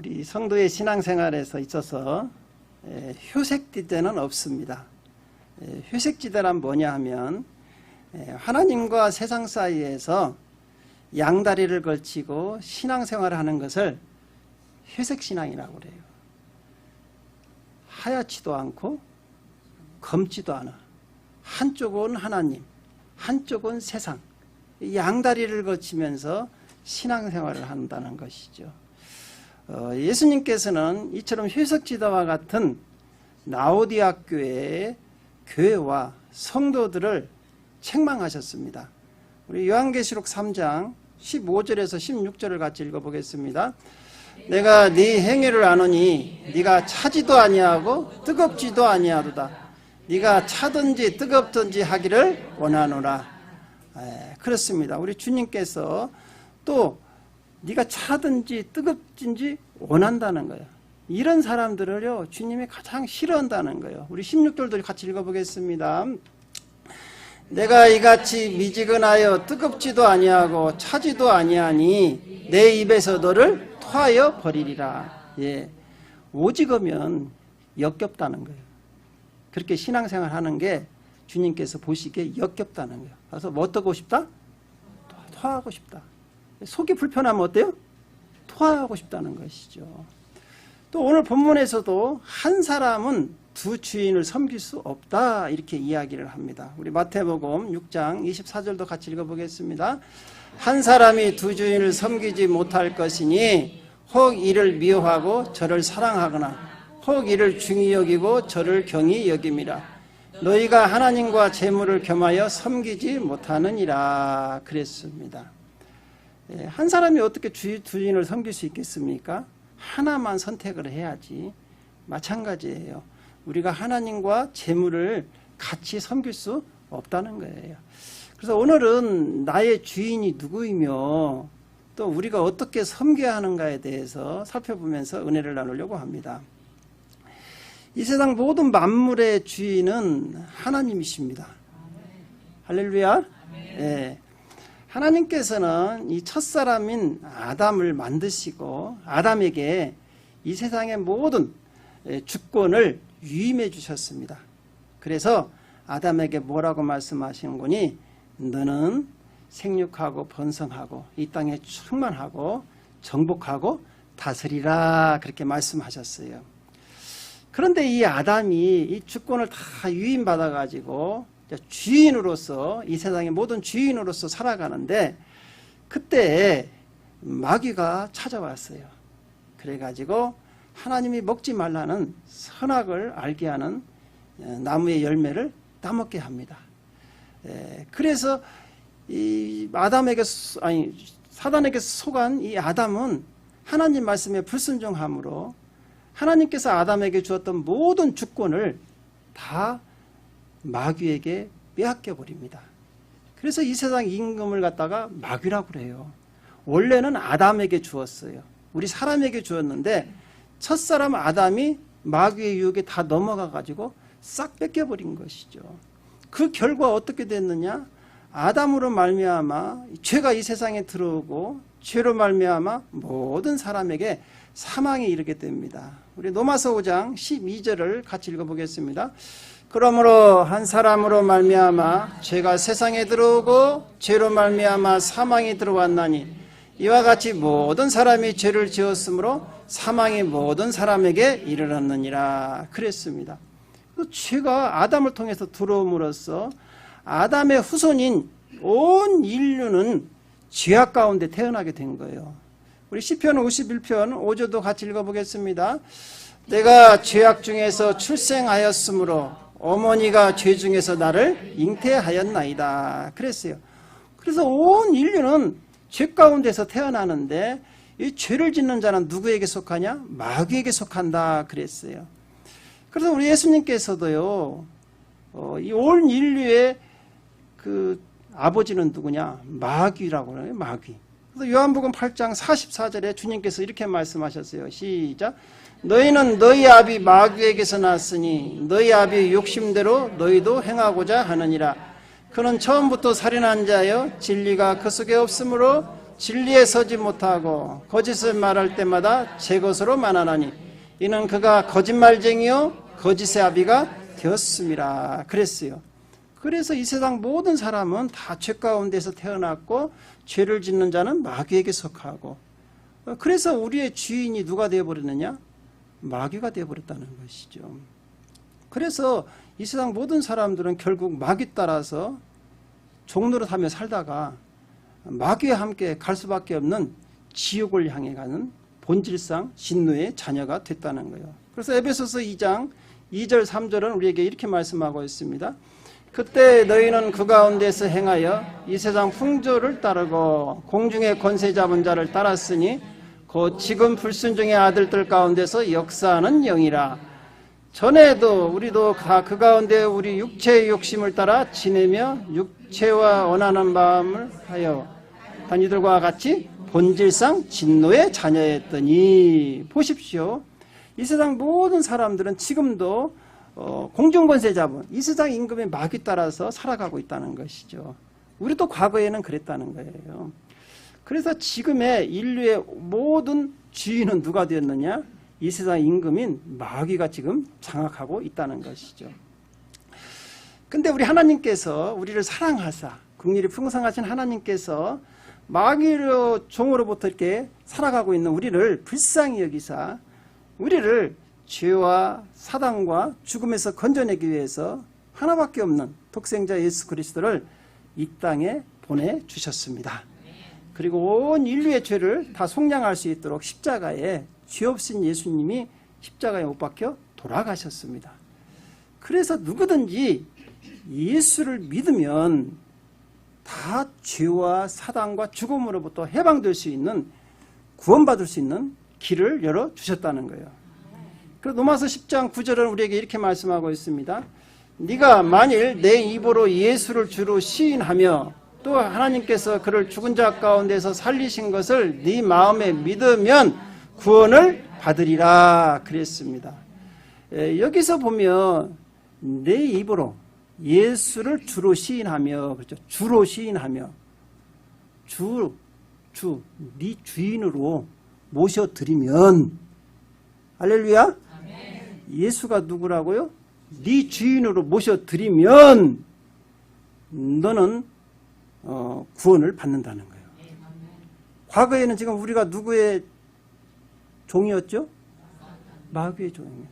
우리 성도의 신앙생활에서 있어서 에, 휴색지대는 없습니다. 에, 휴색지대란 뭐냐 하면 에, 하나님과 세상 사이에서 양다리를 걸치고 신앙생활을 하는 것을 회색신앙이라고 그래요. 하얗지도 않고 검지도 않아. 한쪽은 하나님, 한쪽은 세상. 이 양다리를 거치면서 신앙생활을 한다는 것이죠. 어, 예수님께서는 이처럼 회색지대와 같은 나오디아 교회의 교회와 성도들을 책망하셨습니다. 우리 요한계시록 3장 15절에서 16절을 같이 읽어보겠습니다. 내가 네 행위를 아노니 네가 차지도 아니하고 뜨겁지도 아니하도다. 네가 차든지 뜨겁든지 하기를 원하노라. 에, 그렇습니다. 우리 주님께서 또 네가 차든지 뜨겁든지 원한다는 거예요. 이런 사람들을요 주님이 가장 싫어한다는 거예요. 우리 16절도 같이 읽어보겠습니다. 내가 이같이 미지근하여 뜨겁지도 아니하고 차지도 아니하니 내 입에서 너를 토하여 버리리라. 예. 오직으면 역겹다는 거예요. 그렇게 신앙생활 하는 게 주님께서 보시기에 역겹다는 거예요. 그래서 뭐 어떠고 싶다? 토하고 싶다. 속이 불편하면 어때요? 토하고 싶다는 것이죠. 또 오늘 본문에서도 한 사람은 두 주인을 섬길 수 없다 이렇게 이야기를 합니다. 우리 마태복음 6장 24절도 같이 읽어보겠습니다. 한 사람이 두 주인을 섬기지 못할 것이니 혹 이를 미워하고 저를 사랑하거나 혹 이를 중히 여기고 저를 경히 여김이라. 너희가 하나님과 재물을 겸하여 섬기지 못하느니라 그랬습니다. 예, 한 사람이 어떻게 주, 주인을 섬길 수 있겠습니까? 하나만 선택을 해야지. 마찬가지예요. 우리가 하나님과 재물을 같이 섬길 수 없다는 거예요. 그래서 오늘은 나의 주인이 누구이며 또 우리가 어떻게 섬겨야 하는가에 대해서 살펴보면서 은혜를 나누려고 합니다. 이 세상 모든 만물의 주인은 하나님이십니다. 할렐루야. 예. 하나님께서는 이 첫사람인 아담을 만드시고 아담에게 이 세상의 모든 예, 주권을 위임해 주셨습니다. 그래서 아담에게 뭐라고 말씀하시는 거니 너는 생육하고 번성하고 이 땅에 충만하고 정복하고 다스리라 그렇게 말씀하셨어요. 그런데 이 아담이 이 주권을 다 위임받아 가지고 주인으로서 이 세상의 모든 주인으로서 살아가는데 그때 마귀가 찾아왔어요. 그래가지고 하나님이 먹지 말라는 선악을 알게 하는 나무의 열매를 따먹게 합니다. 그래서 이 아담에게 아니 사단에게 속한 이 아담은 하나님 말씀에 불순종함으로 하나님께서 아담에게 주었던 모든 주권을 다 마귀에게 빼앗겨 버립니다. 그래서 이 세상 임금을 갖다가 마귀라고 그래요. 원래는 아담에게 주었어요. 우리 사람에게 주었는데 첫사람 아담이 마귀의 유혹에 다 넘어가 가지고 싹 뺏겨 버린 것이죠. 그 결과 어떻게 됐느냐? 아담으로 말미암아 죄가 이 세상에 들어오고 죄로 말미암아 모든 사람에게 사망에 이르게 됩니다. 우리 로마서 5장 12절을 같이 읽어보겠습니다. 그러므로 한 사람으로 말미암아 죄가 세상에 들어오고 죄로 말미암아 사망이 들어왔나니 이와 같이 모든 사람이 죄를 지었으므로 사망이 모든 사람에게 이르렀느니라 그랬습니다. 그 죄가 아담을 통해서 들어옴으로써 아담의 후손인 온 인류는 죄악 가운데 태어나게 된 거예요. 우리 시편 51편 5절도 같이 읽어보겠습니다. 내가 죄악 중에서 출생하였으므로 어머니가 죄 중에서 나를 잉태하였나이다. 그랬어요. 그래서 온 인류는 죄 가운데서 태어나는데 이 죄를 짓는 자는 누구에게 속하냐? 마귀에게 속한다. 그랬어요. 그래서 우리 예수님께서도요, 어, 이온 인류의 그 아버지는 누구냐? 마귀라고 그래요. 마귀. 그래서 요한복음 8장 44절에 주님께서 이렇게 말씀하셨어요. 시작. 너희는 너희 아비 마귀에게서 났으니 너희 아비 욕심대로 너희도 행하고자 하느니라. 그는 처음부터 살인한 자여 진리가 그 속에 없으므로 진리에 서지 못하고 거짓을 말할 때마다 제 것으로 만하나니 이는 그가 거짓말쟁이요 거짓의 아비가 되었습니다. 그랬어요. 그래서 이 세상 모든 사람은 다 죄 가운데서 태어났고 죄를 짓는 자는 마귀에게 속하고 어, 그래서 우리의 주인이 누가 되어버렸느냐? 마귀가 되어버렸다는 것이죠. 그래서 이 세상 모든 사람들은 결국 마귀 따라서 종노릇하며 살다가 마귀와 함께 갈 수밖에 없는 지옥을 향해 가는 본질상 진노의 자녀가 됐다는 거예요. 그래서 에베소서 2장 2절 3절은 우리에게 이렇게 말씀하고 있습니다. 그때 너희는 그 가운데서 행하여 이 세상 풍조를 따르고 공중의 권세 잡은 자를 따랐으니 곧 지금 불순종의 아들들 가운데서 역사하는 영이라 전에도 우리도 다그 가운데 우리 육체의 욕심을 따라 지내며 육체와 원하는 마음을 하여 다니들과 같이 본질상 진노의 자녀였더니 보십시오. 이 세상 모든 사람들은 지금도 어, 공중권세 잡은 이 세상 임금의 마귀 따라서 살아가고 있다는 것이죠. 우리도 과거에는 그랬다는 거예요. 그래서 지금의 인류의 모든 주인은 누가 되었느냐? 이 세상 임금인 마귀가 지금 장악하고 있다는 것이죠. 근데 우리 하나님께서 우리를 사랑하사 국률이 풍성하신 하나님께서 마귀로 종으로부터 이렇게 살아가고 있는 우리를 불쌍히 여기사 우리를 죄와 사단과 죽음에서 건져내기 위해서 하나밖에 없는 독생자 예수 그리스도를 이 땅에 보내 주셨습니다. 그리고 온 인류의 죄를 다 속량할 수 있도록 십자가에 죄 없인 예수님이 십자가에 못 박혀 돌아가셨습니다. 그래서 누구든지 예수를 믿으면 다 죄와 사단과 죽음으로부터 해방될 수 있는 구원받을 수 있는 길을 열어 주셨다는 거예요. 그래서 로마서 10장 9절은 우리에게 이렇게 말씀하고 있습니다. 네가 만일 내 입으로 예수를 주로 시인하며 또 하나님께서 그를 죽은 자 가운데서 살리신 것을 네 마음에 믿으면 구원을 받으리라 그랬습니다. 에, 여기서 보면 내 입으로 예수를 주로 시인하며 그렇죠. 주로 시인하며 주, 주, 네 주인으로 모셔드리면 할렐루야. 예수가 누구라고요? 네 주인으로 모셔드리면 너는 어, 구원을 받는다는 거예요. 과거에는 지금 우리가 누구의 종이었죠? 마귀의 종이었죠.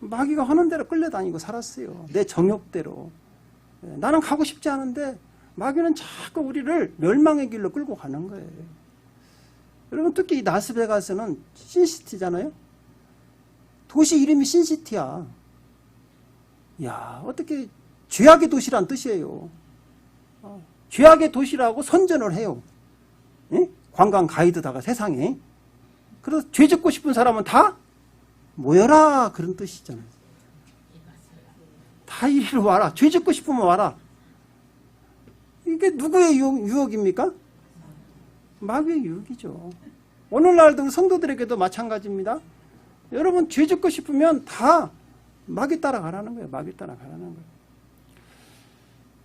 마귀가 하는 대로 끌려다니고 살았어요. 내 정욕대로. 예, 나는 가고 싶지 않은데 마귀는 자꾸 우리를 멸망의 길로 끌고 가는 거예요. 여러분 특히 이 나스베가스는 신시티잖아요. 도시 이름이 신시티야. 야 어떻게 죄악의 도시란 뜻이에요. 어, 죄악의 도시라고 선전을 해요. 예? 관광 가이드다가 세상에. 그래서 죄 짓고 싶은 사람은 다 모여라 그런 뜻이잖아요. 다 이리로 와라. 죄 짓고 싶으면 와라. 이게 누구의 유혹, 유혹입니까? 마귀의 유혹이죠. 오늘날도 성도들에게도 마찬가지입니다. 여러분 죄 짓고 싶으면 다 마귀 따라가라는 거예요. 마귀 따라가라는 거예요.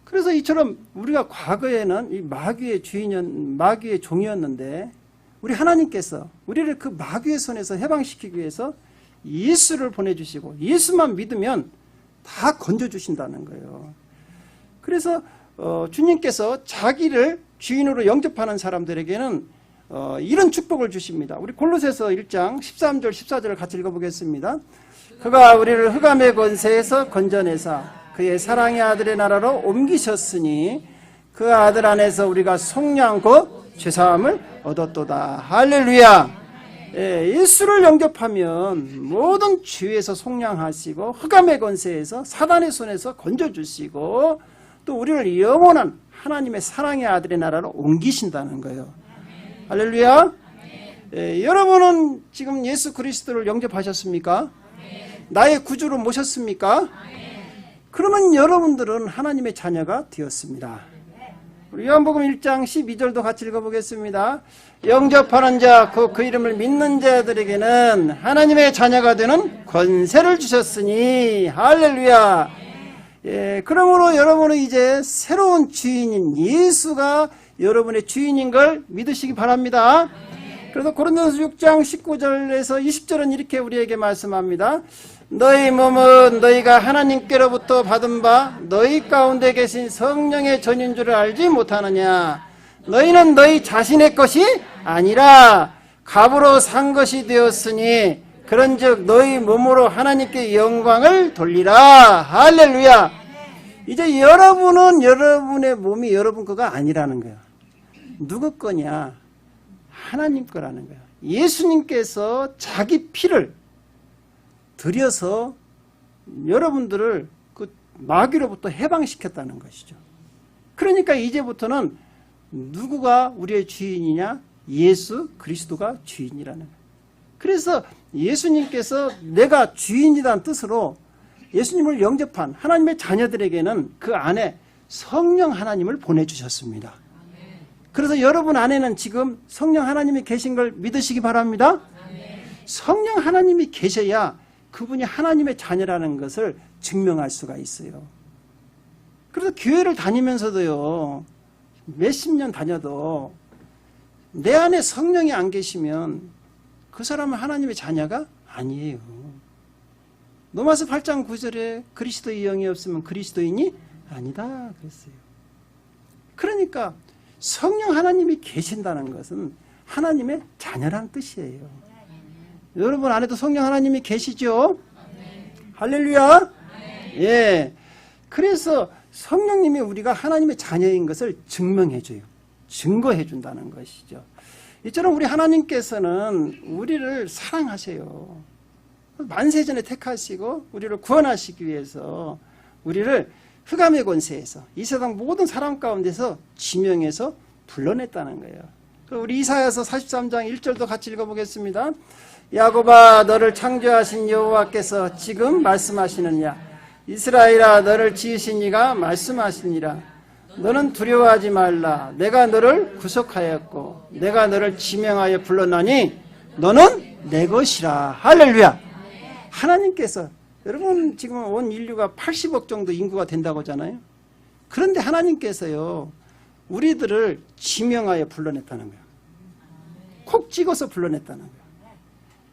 그래서 이처럼 우리가 과거에는 이 마귀의 주인이었, 마귀의 종이었는데 우리 하나님께서 우리를 그 마귀의 손에서 해방시키기 위해서 예수를 보내주시고 예수만 믿으면 다 건져주신다는 거예요. 그래서 어, 주님께서 자기를 주인으로 영접하는 사람들에게는 어, 이런 축복을 주십니다. 우리 골로새서 1장 13절 14절을 같이 읽어보겠습니다. 그가 우리를 흑암의 권세에서 건져내사 그의 사랑의 아들의 나라로 옮기셨으니 그 아들 안에서 우리가 속량 곧 죄사함을 얻었도다. 할렐루야. 예, 예수를 영접하면 모든 죄에서 속량하시고 흑암의 권세에서 사단의 손에서 건져주시고 또 우리를 영원한 하나님의 사랑의 아들의 나라로 옮기신다는 거예요. 할렐루야. 예, 여러분은 지금 예수 그리스도를 영접하셨습니까? 나의 구주로 모셨습니까? 그러면 여러분들은 하나님의 자녀가 되었습니다. 우리 요한복음 1장 12절도 같이 읽어보겠습니다. 영접하는 자, 그, 그 이름을 믿는 자들에게는 하나님의 자녀가 되는 권세를 주셨으니, 할렐루야. 예, 그러므로 여러분은 이제 새로운 주인인 예수가 여러분의 주인인 걸 믿으시기 바랍니다. 그래서 고린도서 6장 19절에서 20절은 이렇게 우리에게 말씀합니다. 너희 몸은 너희가 하나님께로부터 받은 바 너희 가운데 계신 성령의 전인 줄을 알지 못하느냐. 너희는 너희 자신의 것이 아니라 값으로 산 것이 되었으니 그런즉 너희 몸으로 하나님께 영광을 돌리라. 할렐루야. 이제 여러분은 여러분의 몸이 여러분 거가 아니라는 거야. 누구 거냐? 하나님 거라는 거야. 예수님께서 자기 피를 들여서 여러분들을 그 마귀로부터 해방시켰다는 것이죠. 그러니까 이제부터는 누구가 우리의 주인이냐? 예수 그리스도가 주인이라는 거예요. 그래서 예수님께서 내가 주인이라는 뜻으로 예수님을 영접한 하나님의 자녀들에게는 그 안에 성령 하나님을 보내주셨습니다. 그래서 여러분 안에는 지금 성령 하나님이 계신 걸 믿으시기 바랍니다. 성령 하나님이 계셔야 그분이 하나님의 자녀라는 것을 증명할 수가 있어요. 그래서 교회를 다니면서도요, 몇십 년 다녀도 내 안에 성령이 안 계시면 그 사람은 하나님의 자녀가 아니에요. 로마서 8장 9절에 그리스도의 영이 없으면 그리스도인이 아니다 그랬어요. 그러니까 성령 하나님이 계신다는 것은 하나님의 자녀란 뜻이에요. 여러분 안에도 성령 하나님이 계시죠? 할렐루야. 예. 그래서 성령님이 우리가 하나님의 자녀인 것을 증명해 줘요. 증거해 준다는 것이죠. 이처럼 우리 하나님께서는 우리를 사랑하세요. 만세전에 택하시고 우리를 구원하시기 위해서 우리를 흑암의 권세에서 이 세상 모든 사람 가운데서 지명해서 불러냈다는 거예요. 그 우리 이사야서 43장 1절도 같이 읽어보겠습니다. 야곱아 너를 창조하신 여호와께서 지금 말씀하시느냐? 이스라엘아 너를 지으신 이가 말씀하시니라. 너는 두려워하지 말라. 내가 너를 구속하였고 내가 너를 지명하여 불렀나니 너는 내 것이라. 할렐루야! 하나님께서 여러분 지금 온 인류가 80억 정도 인구가 된다고 하잖아요. 그런데 하나님께서요 우리들을 지명하여 불러냈다는 거예요. 콕 찍어서 불러냈다는 거예요.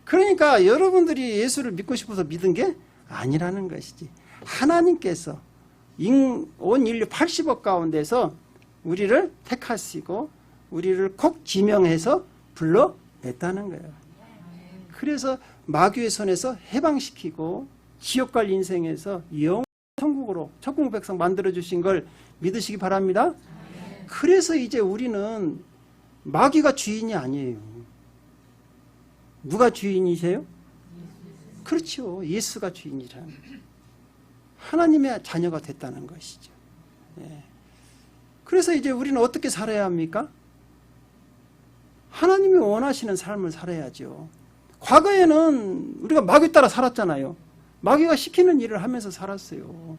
그러니까 여러분들이 예수를 믿고 싶어서 믿은 게 아니라는 것이지. 하나님께서 온 인류 80억 가운데서 우리를 택하시고 우리를 콕 지명해서 불러냈다는 거예요. 그래서 마귀의 손에서 해방시키고 지옥 갈 인생에서 영 천국으로 천국 백성 만들어 주신 걸 믿으시기 바랍니다. 그래서 이제 우리는 마귀가 주인이 아니에요. 누가 주인이세요? 그렇죠. 예수가 주인이란 하나님의 자녀가 됐다는 것이죠. 예. 그래서 이제 우리는 어떻게 살아야 합니까? 하나님이 원하시는 삶을 살아야죠. 과거에는 우리가 마귀 따라 살았잖아요. 마귀가 시키는 일을 하면서 살았어요.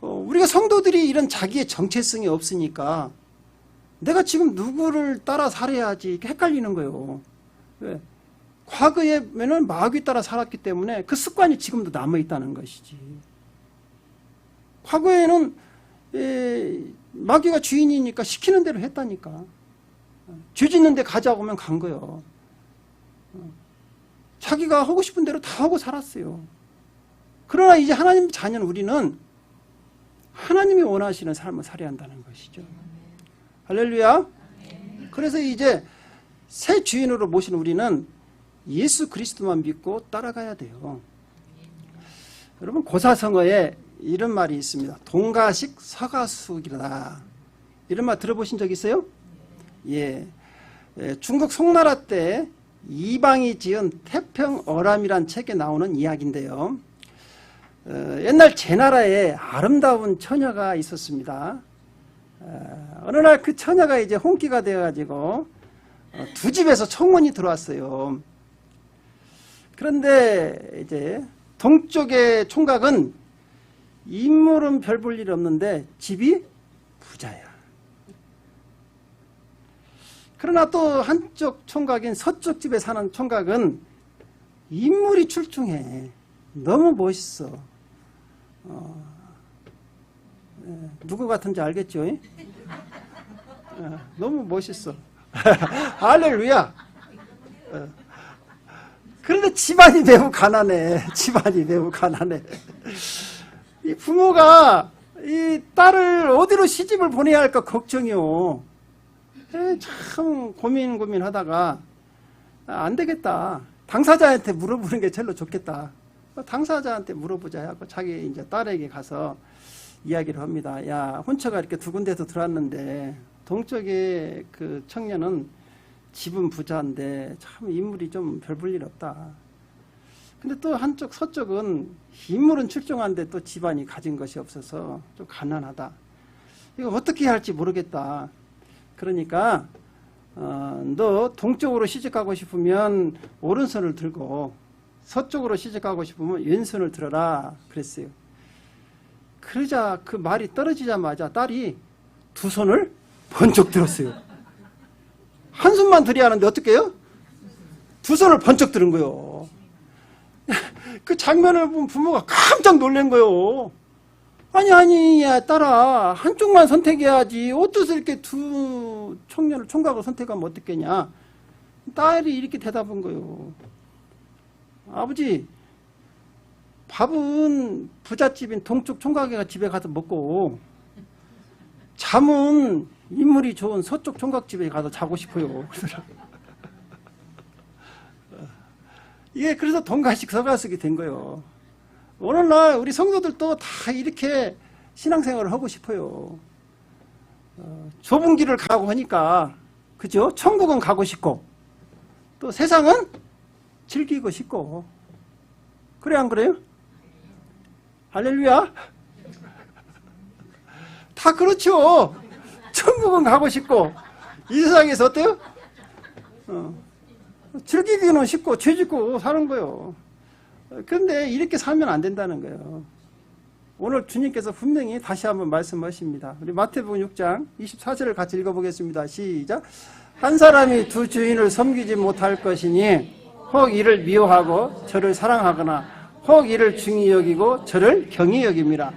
어, 우리가 성도들이 이런 자기의 정체성이 없으니까 내가 누구를 따라 살아야지 헷갈리는 거예요. 왜? 과거에는 마귀 따라 살았기 때문에 그 습관이 지금도 남아 있다는 것이지. 과거에는 에, 마귀가 주인이니까 시키는 대로 했다니까. 죄 짓는 데 가자고 하면 간 거예요. 자기가 하고 싶은 대로 다 하고 살았어요. 그러나 이제 하나님 자녀는 우리는 하나님이 원하시는 삶을 살아야 한다는 것이죠. 할렐루야. 그래서 이제 새 주인으로 모신 우리는 예수 그리스도만 믿고 따라가야 돼요. 여러분 고사성어에 이런 말이 있습니다. 동가식 서가숙이다. 이런 말 들어보신 적 있어요? 예. 예 중국 송나라 때 이방이 지은 태평어람이란 책에 나오는 이야기인데요. 어, 옛날 제 나라에 아름다운 처녀가 있었습니다. 어, 어느 날 그 처녀가 이제 홍기가 되어가지고 어, 두 집에서 청혼이 들어왔어요. 그런데 이제 동쪽의 총각은 인물은 별 볼 일 없는데 집이 부자야. 그러나 또 한쪽 총각인 서쪽 집에 사는 총각은 인물이 출중해. 너무 멋있어. 어, 네, 누구 같은지 알겠죠? 어, 너무 멋있어. 할렐루야. 어. 그런데 집안이 매우 가난해. 집안이 매우 가난해. 이 부모가 이 딸을 어디로 시집을 보내야 할까 걱정이요. 에, 참 고민 고민하다가 아, 안 되겠다. 당사자한테 물어보는 게 제일로 좋겠다. 당사자한테 물어보자 하고 자기 이제 딸에게 가서 이야기를 합니다. 야, 혼처가 이렇게 두 군데서 들어왔는데 동쪽의 그 청년은 집은 부자인데 참 인물이 좀 별 볼 일 없다. 근데 또 한쪽 서쪽은 인물은 출중한데 또 집안이 가진 것이 없어서 좀 가난하다. 이거 어떻게 할지 모르겠다. 그러니까 어, 너 동쪽으로 시집가고 싶으면 오른손을 들고 서쪽으로 시집가고 싶으면 왼손을 들어라 그랬어요. 그러자 그 말이 떨어지자마자 딸이 두 손을 번쩍 들었어요. 한 손만 들여야 하는데 어떻게 해요? 두 손을 번쩍 들은 거요. 그 장면을 본 부모가 깜짝 놀란 거요. 아니 아니 야 딸아 한쪽만 선택해야지 어떻게 이렇게 두 청년을 총각을 선택하면 어떻겠냐 딸이 이렇게 대답한 거요 아버지 밥은 부잣집인 동쪽 총각이가 집에 가서 먹고 잠은 인물이 좋은 서쪽 총각집에 가서 자고 싶어요 이게 그래서 돈가식 서가쓰기 된 거예요 오늘날 우리 성도들도 다 이렇게 신앙생활을 하고 싶어요. 어, 좁은 길을 가고 하니까 그죠? 천국은 가고 싶고 또 세상은 즐기고 싶고 그래 안 그래요? 할렐루야. 다 그렇죠. 천국은 가고 싶고 이 세상에서 어때요? 어, 즐기기는 쉽고 죄 짓고 사는 거예요. 그런데 이렇게 살면 안 된다는 거예요. 오늘 주님께서 분명히 다시 한번 말씀하십니다. 우리 마태복음 6장 24절을 같이 읽어보겠습니다. 시작. 한 사람이 두 주인을 섬기지 못할 것이니 혹 이를 미워하고 저를 사랑하거나 혹 이를 중히 여기고 저를 경히 여깁니다.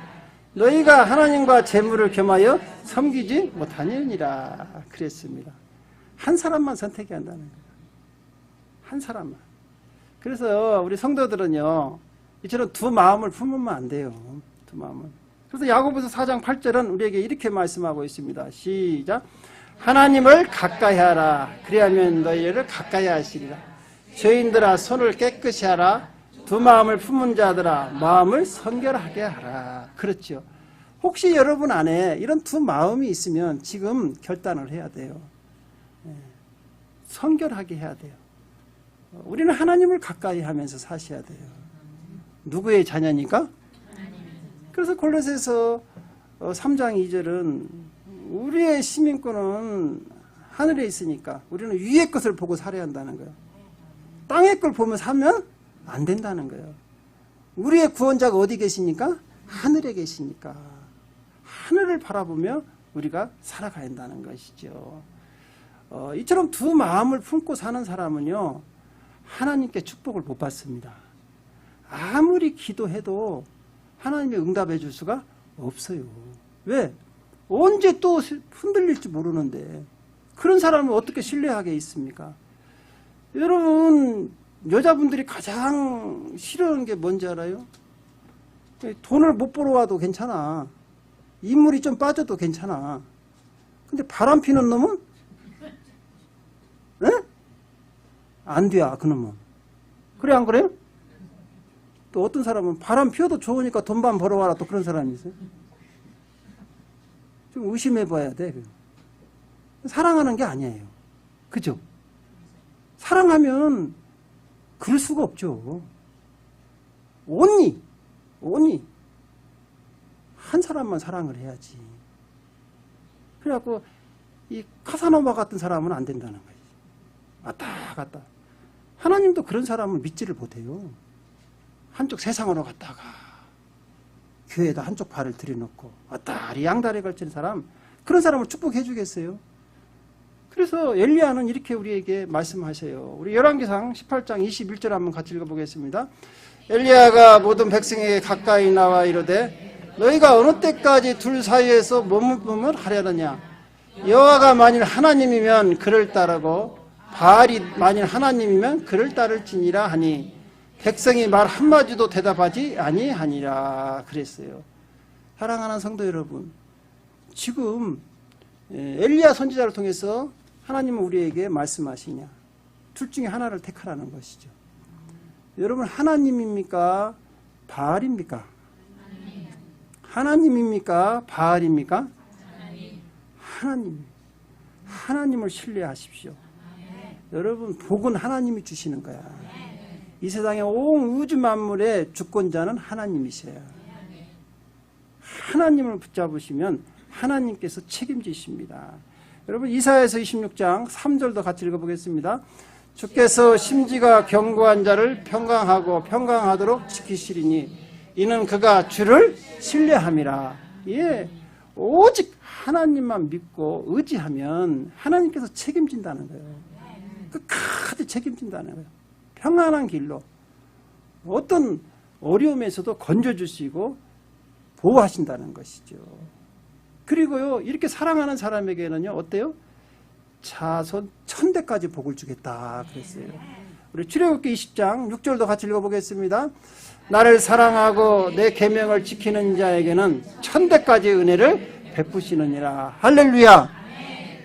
너희가 하나님과 재물을 겸하여 섬기지 못하느니라 그랬습니다. 한 사람만 선택해야 한다는 거예요. 한 사람만. 그래서 우리 성도들은요, 이처럼 두 마음을 품으면 안 돼요. 두 마음을. 그래서 야고보서 4장 8절은 우리에게 이렇게 말씀하고 있습니다. 시작. 하나님을 가까이 하라. 그리하면 너희를 가까이 하시리라. 죄인들아 손을 깨끗이 하라. 두 마음을 품은 자들아 마음을 성결하게 하라. 그렇죠. 혹시 여러분 안에 이런 두 마음이 있으면 지금 결단을 해야 돼요. 예. 성결하게 해야 돼요. 우리는 하나님을 가까이 하면서 사셔야 돼요. 누구의 자녀니까? 그래서 골로새서 3장 2절은 우리의 시민권은 하늘에 있으니까 우리는 위의 것을 보고 살아야 한다는 거예요. 땅의 걸 보면 살면 안 된다는 거예요. 우리의 구원자가 어디 계시니까? 하늘에 계시니까. 하늘을 바라보며 우리가 살아가야 한다는 것이죠. 어, 이처럼 두 마음을 품고 사는 사람은요, 하나님께 축복을 못 받습니다. 아무리 기도해도 하나님이 응답해 줄 수가 없어요. 왜? 언제 또 흔들릴지 모르는데 그런 사람을 어떻게 신뢰하게 있습니까? 여러분 여자분들이 가장 싫어하는 게 뭔지 알아요? 돈을 못 벌어와도 괜찮아. 인물이 좀 빠져도 괜찮아. 근데 바람 피는 놈은 에? 안 돼, 그놈은. 그래, 안 그래요? 또 어떤 사람은 바람 피워도 좋으니까 돈만 벌어와라 또 그런 사람이 있어요. 좀 의심해 봐야 돼. 사랑하는 게 아니에요. 그죠? 사랑하면 그럴 수가 없죠. 온니, 온니. 한 사람만 사랑을 해야지. 그래갖고, 이 카사노바 같은 사람은 안 된다는 거예요. 왔다 갔다. 하나님도 그런 사람은 믿지를 못해요. 한쪽 세상으로 갔다가 교회에다 한쪽 발을 들여놓고 왔다리 양다리 걸친 사람 그런 사람을 축복해 주겠어요. 그래서 엘리야는 이렇게 우리에게 말씀하셔요. 우리 열왕기상 18장 21절 한번 같이 읽어보겠습니다. 엘리야가 모든 백성에게 가까이 나와 이르되 너희가 어느 때까지 둘 사이에서 머뭇머뭇 하려느냐 여호와가 만일 하나님이면 그를 따르고 바알이 만일 하나님이면 그를 따를지니라 하니 백성이 말 한마디도 대답하지 아니하니라 그랬어요. 사랑하는 성도 여러분, 지금 예, 엘리야 선지자를 통해서 하나님은 우리에게 말씀하시냐? 둘 중에 하나를 택하라는 것이죠. 여러분 하나님입니까? 바알입니까? 하나님입니까? 바알입니까? 하나님. 하나님을 신뢰하십시오. 여러분 복은 하나님이 주시는 거야. 이 세상의 온 우주 만물의 주권자는 하나님이세요. 하나님을 붙잡으시면 하나님께서 책임지십니다. 여러분 이사야서 26장 3절도 같이 읽어보겠습니다. 주께서 심지가 견고한 자를 평강하고 평강하도록 지키시리니 이는 그가 주를 신뢰함이라. 예, 오직 하나님만 믿고 의지하면 하나님께서 책임진다는 거예요. 끝까지 책임진다는 거예요. 평안한 길로 어떤 어려움에서도 건져주시고 보호하신다는 것이죠. 그리고요, 이렇게 사랑하는 사람에게는요, 어때요? 자손 천대까지 복을 주겠다 그랬어요. 우리 출애굽기 20장 6절도 같이 읽어보겠습니다. 나를 사랑하고 내 계명을 지키는 자에게는 천대까지 은혜를 베푸시느니라. 할렐루야.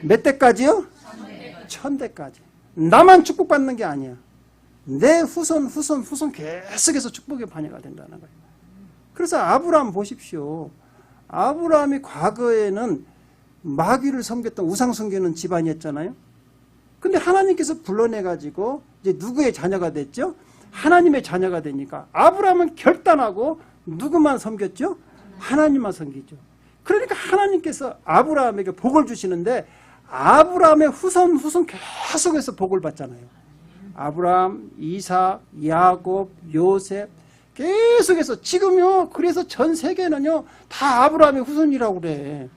몇 대까지요? 천대까지. 나만 축복받는 게 아니야. 내 후손, 후손, 후손 계속해서 축복의 반야가 된다는 거예요. 그래서 아브라함 보십시오. 아브라함이 과거에는 마귀를 섬겼던 우상 섬기는 집안이었잖아요. 근데 하나님께서 불러내 가지고 이제 누구의 자녀가 됐죠? 하나님의 자녀가 되니까 아브라함은 결단하고 누구만 섬겼죠? 하나님만 섬기죠. 그러니까 하나님께서 아브라함에게 복을 주시는데 아브라함의 후손 후손 계속해서 복을 받잖아요. 아브라함, 이사, 야곱, 요셉 계속해서 지금요. 그래서 전 세계는요 다 아브라함의 후손이라고 그래.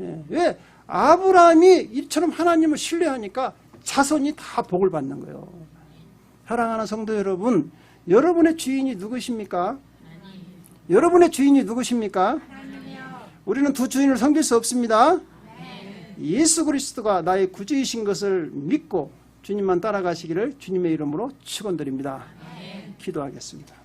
예, 왜 아브라함이 이처럼 하나님을 신뢰하니까 자손이 다 복을 받는 거예요. 사랑하는 성도 여러분, 여러분의 주인이 누구십니까? 여러분의 주인이 누구십니까? 우리는 두 주인을 섬길 수 없습니다. 예수 그리스도가 나의 구주이신 것을 믿고 주님만 따라가시기를 주님의 이름으로 축원드립니다. 기도하겠습니다.